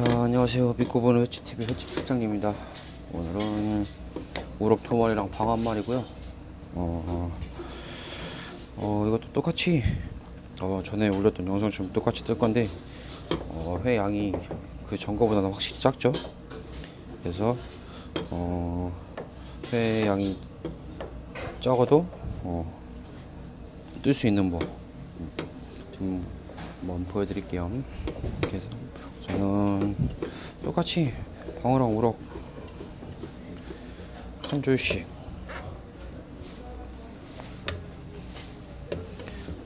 안녕하세요. 믿고 보는 횟집TV 횟집 실장님입니다. 오늘은 우럭 두 마리랑 방어 한 마리고요. 어, 어, 이것도 똑같이 어, 전에 올렸던 영상처럼 똑같이 뜰 건데 어, 회 양이 그 전거보다는 확실히 작죠. 그래서 어, 회 양이 적어도 어, 뜰 수 있는 법좀 한번 보여드릴게요. 이렇게 해서 저는 똑같이 방어랑 우럭 한 줄씩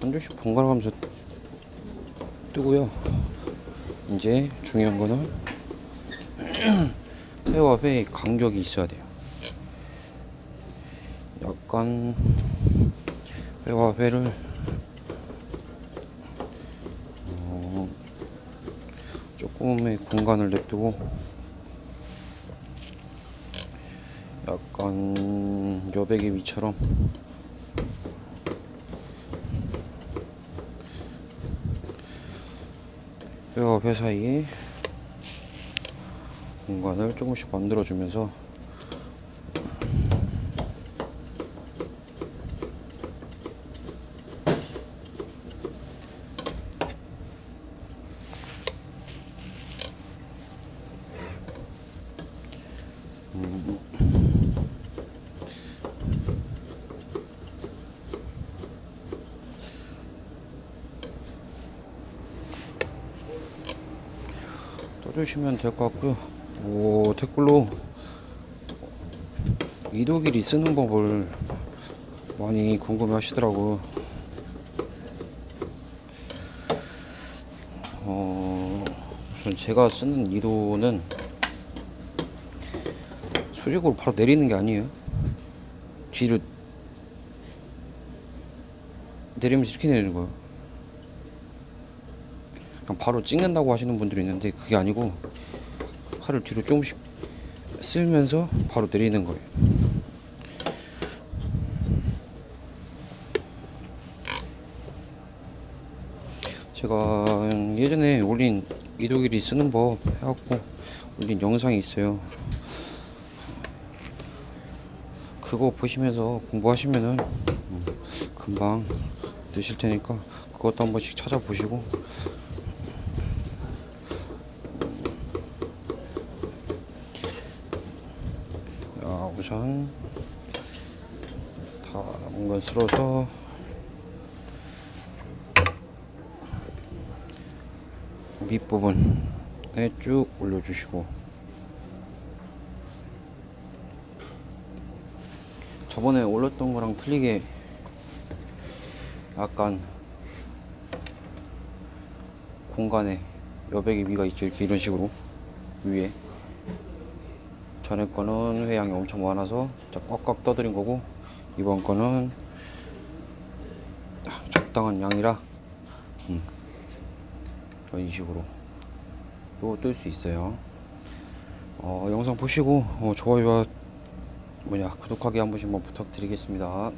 한 줄씩 번갈아 가면서 뜨고요. 이제 중요한 거는 회와 회의 간격이 있어야 돼요. 약간 회와 회를 조금의 공간을 냅두고 약간 여백의 위처럼 뼈 사이에 공간을 조금씩 만들어주면서 떠주시면 될 것 같고요. 오 댓글로 이도길이 쓰는 법을 많이 궁금해 하시더라고. 어, 우선 제가 쓰는 이도는 수직으로 바로 내리는 게 아니에요. 뒤로 내리면서 이렇게 내리는 거예요. 그냥 바로 찍는다고 하시는 분들이 있는데 그게 아니고 칼을 뒤로 조금씩 쓸면서 바로 내리는 거예요. 제가 예전에 올린 이도길이 쓰는 법 해갖고 올린 영상이 있어요. 그거 보시면서 공부하시면은 음, 금방 되실 테니까 그것도 한 번씩 찾아보시고. 자, 우선 다 남은 건 쓸어서 밑부분에 쭉 올려주시고 저번에 올렸던 거랑 틀리게 약간 공간에 여백의 위가 있죠. 이렇게 이런 식으로 위에. 전에 거는 회양이 엄청 많아서 자, 꽉꽉 떠드린 거고 이번 거는 적당한 양이라 음, 이런 식으로 또 뜰 수 있어요. 어, 영상 보시고 어, 좋아요와 뭐냐 구독하기 한 번씩만 부탁드리겠습니다